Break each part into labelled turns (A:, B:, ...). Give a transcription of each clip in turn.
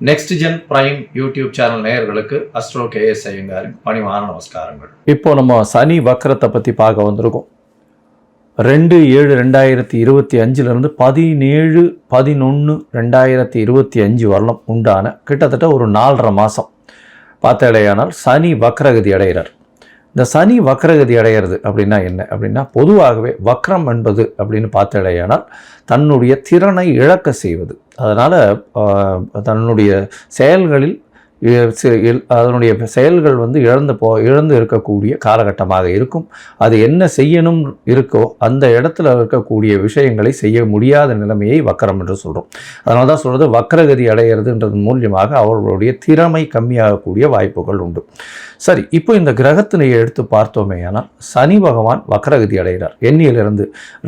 A: Next gen prime YouTube channel நேயர்களுக்கு astro KS ஐயங்காரின் பணிவான நமஸ்காரங்கள்.
B: இப்போ நம்ம சனி வக்கரத்தை பற்றி பார்க்க வந்திருக்கோம். ரெண்டு ஏழு ரெண்டாயிரத்தி இருபத்தி அஞ்சுலேருந்து பதினேழு பதினொன்று ரெண்டாயிரத்தி இருபத்தி அஞ்சு வரலாம் உண்டான கிட்டத்தட்ட ஒரு நாலரை மாதம் பார்த்தாலேயானால் சனி வக்ரகதி அடைகிறார். இந்த சனி வக்ரகதி அடையிறது அப்படின்னா என்ன? அப்படின்னா பொதுவாகவே வக்ரம் என்பது அப்படின்னு பார்த்தடையானால் தன்னுடைய திறனை இழக்க செய்வது. அதனால் தன்னுடைய செயல்களில் அதனுடைய செயல்கள் வந்து இழந்து போ இழந்து இருக்கக்கூடிய காலகட்டமாக இருக்கும். அது என்ன செய்யணும் இருக்கோ அந்த இடத்துல இருக்கக்கூடிய விஷயங்களை செய்ய முடியாத நிலைமையை வக்கரம் என்று சொல்கிறோம் அதனால தான் சொல்கிறது வக்கரகதி அடையிறதுன்றது மூலியமாக அவர்களுடைய திறமை கம்மியாகக்கூடிய வாய்ப்புகள் உண்டு. சரி இப்போ இந்த கிரகத்தினை எடுத்து பார்த்தோமே ஆனால் சனி பகவான் வக்கரகதி அடைகிறார். எண்ணியிலிருந்து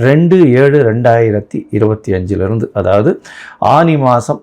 B: ரெண்டு ஏழு ரெண்டாயிரத்தி இருபத்தி அஞ்சிலிருந்து. அதாவது ஆனி மாதம்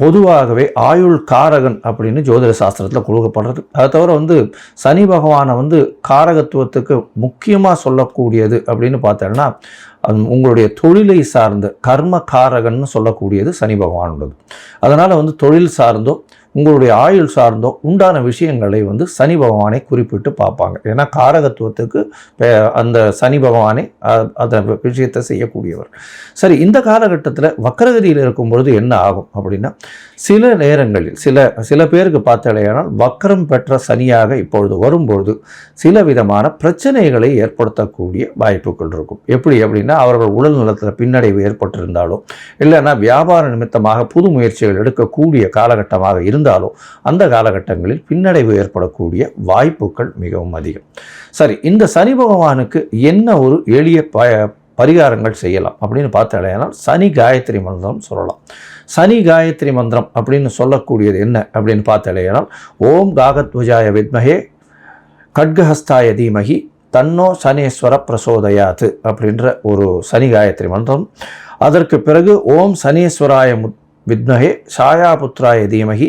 B: பொதுவாகவே ஆயுள் காரகன் அப்படின்னு ஜோதிட சாஸ்திரத்தில் கொடுக்கப்படுறது. அதை தவிர வந்து சனி பகவானை வந்து காரகத்துவத்துக்கு முக்கியமாக சொல்லக்கூடியது அப்படின்னு பார்த்தோன்னா உங்களுடைய தொழிலை சார்ந்த கர்ம காரகன்னு சொல்லக்கூடியது சனி பகவான் உள்ளது அதனால் வந்து தொழில் சார்ந்தோ உங்களுடைய ஆயுள் சார்ந்தோ உண்டான விஷயங்களை வந்து சனி பகவானை குறிப்பிட்டு பார்ப்பாங்க. ஏன்னா காரகத்துவத்துக்கு அந்த சனி பகவானே அந்த விஷயத்தை செய்யக்கூடியவர். சரி இந்த காலகட்டத்தில் வக்கரகதியில் இருக்கும் பொழுது என்ன ஆகும் அப்படின்னா சில நேரங்களில் சில சில பேருக்கு பார்த்தாலேயானால் வக்கரம் பெற்ற சனியாக இப்பொழுது வரும்பொழுது சில விதமான பிரச்சனைகளை ஏற்படுத்தக்கூடிய வாய்ப்புகள் இருக்கும். எப்படி அப்படின்னா அவர்கள் உடல் நலத்தில் பின்னடைவு ஏற்பட்டிருந்தாலும் இல்லைன்னா வியாபார நிமித்தமாக புது முயற்சிகள் எடுக்கக்கூடிய காலகட்டமாக இருந்தாலும் அந்த காலகட்டங்களில் பின்னடைவு ஏற்படக்கூடிய வாய்ப்புகள் மிகவும் அதிகம். சரி இந்த சனி பகவானுக்கு என்ன ஒரு எளிய ப பரிகாரங்கள் செய்யலாம் அப்படின்னு பார்த்தாலேனால் சனி காயத்ரி மந்திரம் சொல்லலாம். சனி காயத்ரி மந்திரம் அப்படின்னு சொல்லக்கூடியது என்ன அப்படின்னு பார்த்தாலேனால் ஓம் காகத்வஜாய வித்மகே கட்கஹஸ்தாய தீமகி தன்னோ சனேஸ்வர பிரசோதயாத்து அப்படின்ற ஒரு சனி காயத்ரி மந்திரம். அதற்கு பிறகு ஓம் சனீஸ்வராய முத் வித்மகே சாயாபுத்ராய தீமகி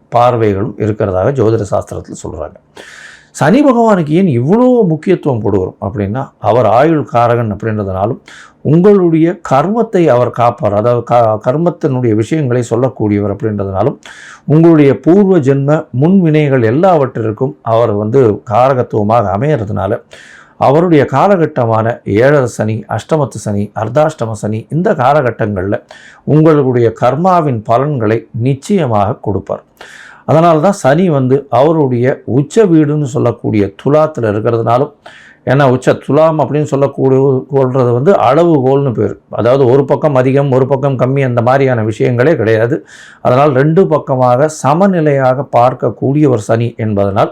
B: பார்வைகளும் இருக்கிறதாக ஜோதிட சாஸ்திரத்தில் சொல்கிறாங்க சனி பகவானுக்கு ஏன் இவ்வளோ முக்கியத்துவம் கொடுக்குறோம் அப்படின்னா அவர் ஆயுள் காரகன் அப்படின்றதுனாலும் உங்களுடைய கர்மத்தை அவர் காப்பார் அதாவது க கர்மத்தினுடைய விஷயங்களை சொல்லக்கூடியவர் அப்படின்றதுனாலும் உங்களுடைய பூர்வ ஜென்ம முன்வினைகள் எல்லாவற்றிற்கும் அவர் வந்து காரகத்துவமாக அமையறதுனால அவருடைய காலகட்டமான ஏழரை சனி அஷ்டமத்து சனி அர்த்தாஷ்டம சனி இந்த காலகட்டங்களில் உங்களுடைய கர்மாவின் பலன்களை நிச்சயமாக கொடுப்பார். அதனால தான் சனி வந்து அவருடைய உச்ச வீடுன்னு சொல்லக்கூடிய துலாத்தில் இருக்கிறதுனாலும் ஏன்னா உச்ச துலாம் அப்படின்னு சொல்லக்கூடிய கொள்வது வந்து அளவுகோல்னு பேர். அதாவது ஒரு பக்கம் அதிகம் ஒரு பக்கம் கம்மி அந்த மாதிரியான விஷயங்களே கிடையாது. அதனால் ரெண்டு பக்கமாக சமநிலையாக பார்க்கக்கூடிய ஒரு சனி என்பதனால்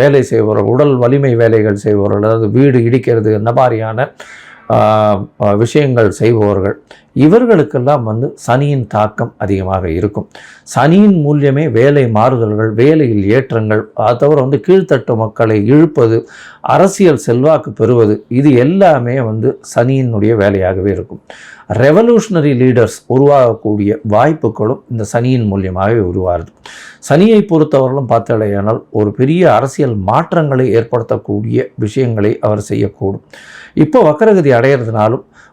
B: வேலை செய்பவர்கள் உடல் வலிமை வேலைகள் செய்பவர்கள் அதாவது வீடு இடிக்கிறது இந்த மாதிரியான விஷயங்கள் செய்பவர்கள். இவர்களுக்கெல்லாம் வந்து சனியின் தாக்கம் அதிகமாக இருக்கும். சனியின் மூலியமே வேலை மாறுதல்கள் வேலையில் ஏற்றங்கள் அது தவிர வந்து கீழ்த்தட்டு மக்களை இழுப்பது அரசியல் செல்வாக்கு பெறுவது இது எல்லாமே வந்து சனியினுடைய வேலையாகவே இருக்கும். ரெவல்யூஷனரி லீடர்ஸ் உருவாகக்கூடிய வாய்ப்புகளும் இந்த சனியின் மூலியமாகவே உருவாகுது. சனியை பொறுத்தவரையிலும் பார்த்தாலேயானால் ஒரு பெரிய அரசியல் மாற்றங்களை ஏற்படுத்தக்கூடிய விஷயங்களை அவர் செய்யக்கூடும். இப்போ வக்கரகதி அடையிறதுனாலும்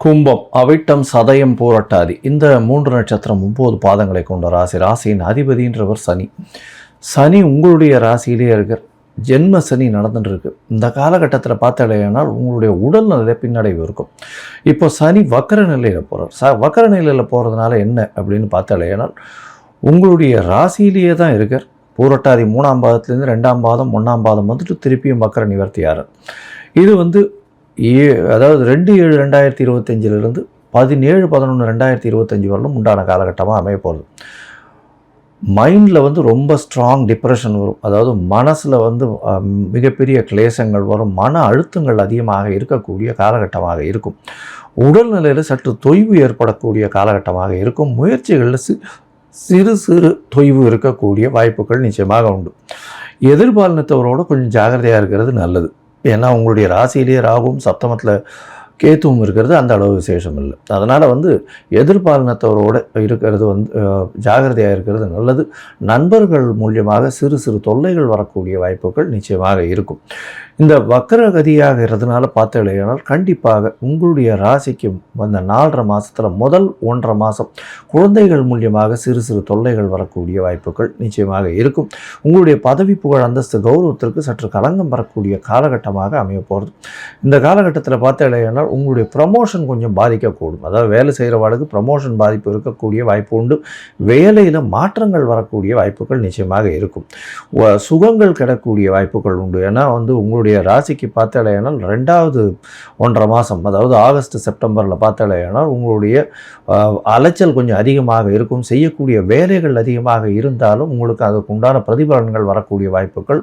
B: கும்பம் அவிட்டம் சதயம் போராட்டாதி. இந்த மூன்று நட்சத்திரம் ஒம்பது பாதங்களை கொண்ட ராசி. ராசியின் அதிபதின்றவர் சனி. சனி உங்களுடைய ராசியிலே இருக்கிற ஜென்ம சனி நடந்துட்டு இருக்கு இந்த காலகட்டத்தில் பார்த்தாலேனால் உங்களுடைய உடல்நல பின்னடைவு இருக்கும். இப்போ சனி வக்கர நிலையில் போகிறார் ச வக்கர நிலையில் போகிறதுனால என்ன அப்படின்னு பார்த்தாலேனால் உங்களுடைய ராசியிலேயே தான் இருக்கார். பூரட்டாதி மூணாம் பாதத்துலேருந்து ரெண்டாம் பாதம் ஒன்றாம் பாதம் வந்துட்டு திருப்பியும் வக்கர நிவர்த்தியார் இது வந்து ஏ அதாவது ரெண்டு ஏழு ரெண்டாயிரத்தி இருபத்தஞ்சிலிருந்து பதினேழு பதினொன்று ரெண்டாயிரத்தி இருபத்தஞ்சி வரலும் உண்டான காலகட்டமாக அமைய போகுது. மைண்டில் வந்து ரொம்ப ஸ்ட்ராங் டிப்ரெஷன் வரும். அதாவது மனசில் வந்து மிகப்பெரிய கிளேசங்கள் வரும். மன அழுத்தங்கள் அதிகமாக இருக்கக்கூடிய காலகட்டமாக இருக்கும். உடல்நிலையில் சற்று தொய்வு ஏற்படக்கூடிய காலகட்டமாக இருக்கும். முயற்சிகளில் சி சிறு சிறு தொய்வு இருக்கக்கூடிய வாய்ப்புகள் நிச்சயமாக உண்டு. எதிர்பாலினத்தவரோடு கொஞ்சம் ஜாகிரதையாக இருக்கிறது நல்லது. ஏன்னா உங்களுடைய ராசியிலேயே ராகும் சப்தமத்தில் கேத்துவும் இருக்கிறது அந்த அளவு விசேஷம் இல்லை. அதனால் வந்து எதிர்பாலினத்தவரோடு இருக்கிறது வந்து ஜாகிரதையாக இருக்கிறது நல்லது. நண்பர்கள் மூலியமாக சிறு சிறு தொல்லைகள் வரக்கூடிய வாய்ப்புகள் நிச்சயமாக இருக்கும். இந்த வக்கரகதியாகிறதுனால பார்த்தீங்கன்னா கண்டிப்பாக உங்களுடைய ராசிக்கு வந்த நாலரை மாதத்தில் முதல் ஒன்றரை மாதம் குழந்தைகள் மூலியமாக சிறு சிறு தொல்லைகள் வரக்கூடிய வாய்ப்புகள் நிச்சயமாக இருக்கும். உங்களுடைய பதவி புகழ் அந்தஸ்து கௌரவத்திற்கு சற்று கலங்கம் வரக்கூடிய காலகட்டமாக அமைய போகிறது இந்த காலகட்டத்தில் பார்த்தீங்கன்னா உங்களுடைய ப்ரமோஷன் கொஞ்சம் பாதிக்கக்கூடும். அதாவது வேலை செய்கிறவாளுக்கு ப்ரமோஷன் பாதிப்பு இருக்கக்கூடிய வாய்ப்பு உண்டு. வேலையில் மாற்றங்கள் வரக்கூடிய வாய்ப்புகள் நிச்சயமாக இருக்கும். சுகங்கள் கிடக்கூடிய வாய்ப்புகள் உண்டு. ஏன்னா வந்து உங்களுடைய ராசிக்கு பார்த்தாலேனால் ரெண்டாவது ஒன்றரை மாதம் அதாவது ஆகஸ்ட் செப்டம்பரில் பார்த்தாலேனால் உங்களுடைய அலைச்சல் கொஞ்சம் அதிகமாக இருக்கும். செய்யக்கூடிய வேலைகள் அதிகமாக இருந்தாலும் உங்களுக்கு அதுக்கு உண்டான பிரதிபலன்கள் வரக்கூடிய வாய்ப்புகள்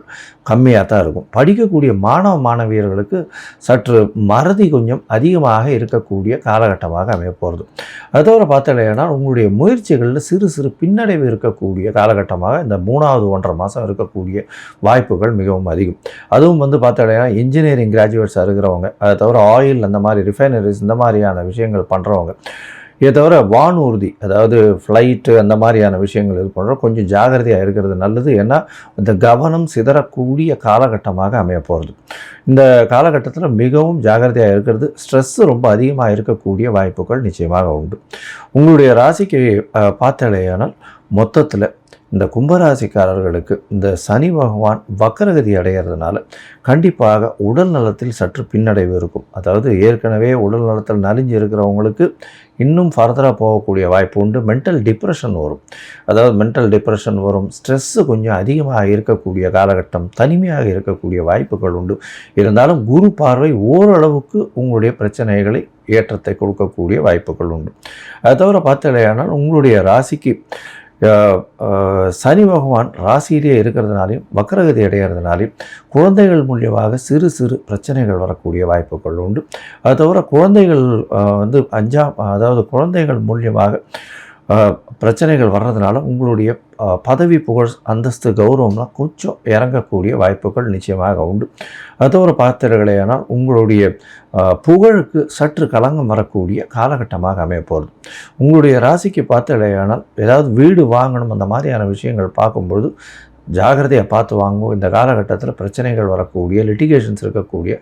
B: கம்மியாக தான் இருக்கும். படிக்கக்கூடிய மாணவ மாணவியர்களுக்கு சற்று மறதி கொஞ்சம் அதிகமாக இருக்கக்கூடிய காலகட்டமாக அமையப்போகிறது அது தவிர பார்த்தாலேனா உங்களுடைய முயற்சிகளில் சிறு சிறு பின்னடைவு இருக்கக்கூடிய காலகட்டமாக இந்த மூணாவது ஒன்றரை மாதம் இருக்கக்கூடிய வாய்ப்புகள் மிகவும் அதிகம். அதுவும் வந்து பார்த்தலையா இன்ஜினியரிங் கிராஜுவேட்ஸ் இருக்கிறவங்க அதை தவிர ஆயில் அந்த மாதிரி ரிஃபைனரிஸ் இந்த மாதிரியான விஷயங்கள் பண்ணுறவங்க இதை தவிர வானூர்தி அதாவது ஃப்ளைட்டு அந்த மாதிரியான விஷயங்கள் இது பண்ணுறோம் கொஞ்சம் ஜாகிரதையாக இருக்கிறது நல்லது. ஏன்னா இந்த கவனம் சிதறக்கூடிய காலகட்டமாக அமைய போகிறது இந்த காலகட்டத்தில் மிகவும் ஜாகிரதையாக இருக்கிறது. ஸ்ட்ரெஸ்ஸு ரொம்ப அதிகமாக இருக்கக்கூடிய வாய்ப்புகள் நிச்சயமாக உண்டு. உங்களுடைய ராசிக்கு பார்த்தாலேயானால் மொத்தத்தில் இந்த கும்பராசிக்காரர்களுக்கு இந்த சனி பகவான் வக்கரகதி அடைகிறதுனால கண்டிப்பாக உடல் நலத்தில் சற்று பின்னடைவு இருக்கும். அதாவது ஏற்கனவே உடல் நலத்தில் நலிஞ்சு இருக்கிறவங்களுக்கு இன்னும் ஃபர்தராக போகக்கூடிய வாய்ப்பு உண்டு. மென்டல் டிப்ரெஷன் வரும். அதாவது மென்டல் டிப்ரெஷன் வரும். ஸ்ட்ரெஸ்ஸு கொஞ்சம் அதிகமாக இருக்கக்கூடிய காலகட்டம் தனிமையாக இருக்கக்கூடிய வாய்ப்புகள் உண்டு. இருந்தாலும் குரு பார்வை ஓரளவுக்கு உங்களுடைய பிரச்சனைகளை ஏற்றத்தை கொடுக்கக்கூடிய வாய்ப்புகள் உண்டு. அது தவிர பார்த்தலையானால் உங்களுடைய ராசிக்கு சனி பகவான் ராசியிலே இருக்கிறதுனாலையும் வக்கரகதி அடைகிறதுனாலையும் குழந்தைகள் மூலியமாக சிறு சிறு பிரச்சனைகள் வரக்கூடிய வாய்ப்புகள் உண்டு. அது தவிர குழந்தைகள் வந்து அஞ்சாம் அதாவது குழந்தைகள் மூலியமாக பிரச்சனைகள் வர்றதுனால உங்களுடைய பதவி புகழ் அந்தஸ்து கௌரவம்லாம் கொஞ்சம் இறங்கக்கூடிய வாய்ப்புகள் நிச்சயமாக உண்டு. அது தவிர பார்த்தீர்களேயானால் உங்களுடைய புகழுக்கு சற்று கலங்கம் வரக்கூடிய காலகட்டமாக அமைய போகிறது உங்களுடைய ராசிக்கு பார்த்தீர்களேயானால் ஏதாவது வீடு வாங்கணும் அந்த மாதிரியான விஷயங்கள் பார்க்கும்பொழுது ஜாகிரதையாக பார்த்து வாங்குவோம். இந்த காலகட்டத்தில் பிரச்சனைகள் வரக்கூடிய லிட்டிகேஷன்ஸ் இருக்கக்கூடிய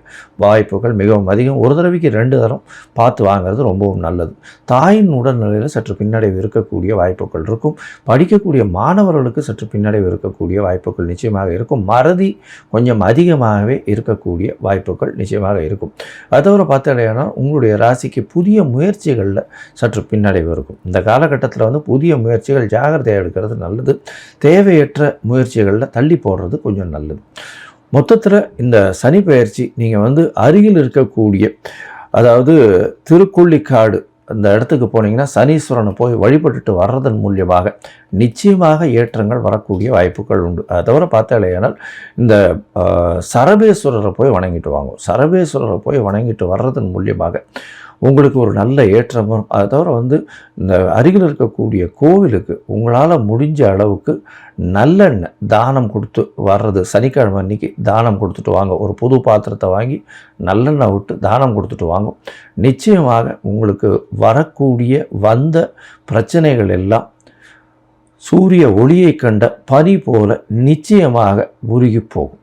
B: வாய்ப்புகள் மிகவும் அதிகம். ஒரு தடவைக்கு ரெண்டு தரம் பார்த்து வாங்குறது ரொம்பவும் நல்லது. தாயின் உடல்நிலையில் சற்று பின்னடைவு இருக்கக்கூடிய வாய்ப்புகள் இருக்கும். படிக்கக்கூடிய மாணவர்களுக்கு சற்று பின்னடைவு இருக்கக்கூடிய வாய்ப்புகள் நிச்சயமாக இருக்கும். மறதி கொஞ்சம் அதிகமாகவே இருக்கக்கூடிய வாய்ப்புகள் நிச்சயமாக இருக்கும். அது தவிர பார்த்தீங்கன்னா உங்களுடைய ராசிக்கு புதிய முயற்சிகளில் சற்று பின்னடைவு இருக்கும். இந்த காலகட்டத்தில் வந்து புதிய முயற்சிகள் ஜாகிரதையாக எடுக்கிறது நல்லது. தேவையற்ற முயற்சி முயற்சிகளில் தள்ளி போடுறது கொஞ்சம் நல்லது. மொத்தத்தில் இந்த சனி பயிற்சி நீங்கள் வந்து அருகில் இருக்கக்கூடிய அதாவது திருக்குள்ளிக்காடு அந்த இடத்துக்கு போனீங்கன்னா சனீஸ்வரனை போய் வழிபட்டுட்டு வர்றதன் மூலியமாக நிச்சயமாக ஏற்றங்கள் வரக்கூடிய வாய்ப்புகள் உண்டு. அதை தவிர பார்த்தாலேயானால் இந்த சரபேஸ்வரரை போய் வணங்கிட்டு வாங்க சரபேஸ்வரரை போய் வணங்கிட்டு வர்றதன் மூலியமாக உங்களுக்கு ஒரு நல்ல ஏற்றம் வரும். அதை தவிர வந்து இந்த அருகில் இருக்கக்கூடிய கோவிலுக்கு உங்களால் முடிஞ்ச அளவுக்கு நல்லெண்ணெய் தானம் கொடுத்து வர்றது. சனிக்கிழமை அன்னைக்கு தானம் கொடுத்துட்டு வாங்க. ஒரு புது பாத்திரத்தை வாங்கி நல்லெண்ணெய் விட்டு தானம் கொடுத்துட்டு வாங்க. நிச்சயமாக உங்களுக்கு வரக்கூடிய வந்த பிரச்சனைகள் எல்லாம் சூரிய ஒளியை கண்ட பனி போல நிச்சயமாக உருகி போகும்.